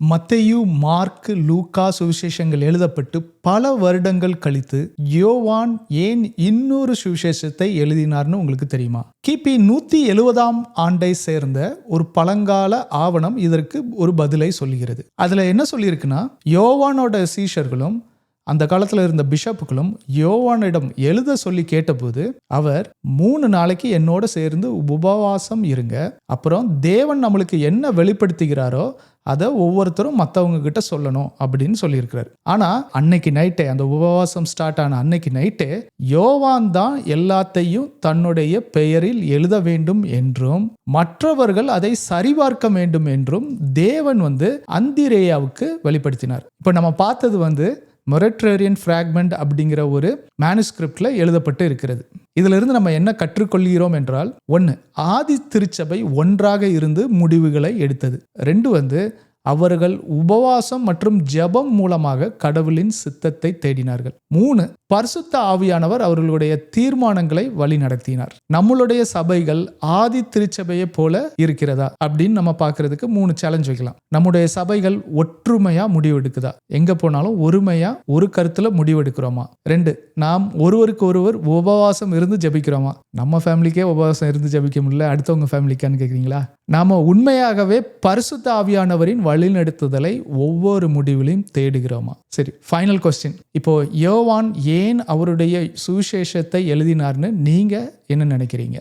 Matthew mark லூக்கா சுவிசேஷங்கள் எழுதப்பட்டு பல வருடங்கள் கழித்து யோவான் ஏன் இன்னொரு சுவிசேஷத்தை எழுதினார்னு உங்களுக்கு தெரியுமா? கிபி நூத்தி எழுபதாம் ஆண்டை சேர்ந்த ஒரு பழங்கால ஆவணம் இதற்கு ஒரு பதிலை சொல்லுகிறது. அதுல என்ன சொல்லியிருக்குன்னா யோவானோட சீஷர்களும் அந்த காலத்தில் இருந்த பிஷப்புகளும் யோவானிடம் எழுத சொல்லி கேட்டபோது அவர் மூணு நாளைக்கு என்னோட சேர்ந்து உபவாசம் இருங்க அப்புறம் தேவன் நம்மளுக்கு என்ன வெளிப்படுத்துகிறாரோ அதை ஒவ்வொருத்தரும் மற்றவங்க கிட்ட சொல்லணும் அப்படின்னு சொல்லியிருக்கிறார். ஆனால் அன்னைக்கு நைட்டே அந்த உபவாசம் ஸ்டார்ட் ஆன அன்னைக்கு நைட்டே யோவான் தான் எல்லாத்தையும் தன்னுடைய பெயரில் எழுத வேண்டும் என்றும் மற்றவர்கள் அதை சரிபார்க்க வேண்டும் என்றும் தேவன் வந்து அந்திரேயாவுக்கு வெளிப்படுத்தினார். இப்போ நம்ம பார்த்தது வந்து மொரட்ரேரியன் ஃப்ராக்மெண்ட் அப்படிங்கிற ஒரு மேனுஸ்கிரிப்டில் எழுதப்பட்டு இருக்கிறது. இதிலிருந்து நம்ம என்ன கற்றுக்கொள்கிறோம் என்றால் ஒன்று ஆதி திருச்சபை ஒன்றாக இருந்து முடிவுகளை எடுத்தது. ரெண்டு வந்து அவர்கள் உபவாசம் மற்றும் ஜெபம் மூலமாக கடவுளின் சித்தத்தை தேடினார்கள். மூணு பரிசுத்த ஆவியானவர் அவர்களுடைய தீர்மானங்களை வழி நடத்தினார். நம்மளுடைய சபைகள் ஆதி திருச்சபையை போல இருக்கிறதா? அப்படின்னு நம்ம பார்க்கறதுக்கு மூணு சேலஞ்ச் வைக்கலாம். நம்முடைய சபைகள் ஒற்றுமையா முடிவெடுக்குதா? எங்க போனாலும் ஒருமையா ஒரு கருத்துல முடிவெடுக்கிறோமா? ரெண்டு நாம் ஒருவருக்கு ஒருவர் உபவாசம் இருந்து ஜெபிக்கிறோமா? நம்ம ஃபேமிலிக்கே உபவாசம் இருந்து ஜெபிக்க முடியல அடுத்தவங்க ஃபேமிலிக்கான்னு கேட்குறீங்களா நாம உண்மையாகவே பரிசுத்த ஆவியானவரின் வழிநடத்துதலை ஒவ்வொரு முடிவிலையும் தேடுகிறோமா? சரி ஃபைனல் கொஸ்டின் இப்போ யோவான் ஏ ஏன் அவருடைய சுவிசேஷத்தை எழுதினார்னு நீங்கள் என்ன நினைக்கிறீங்க?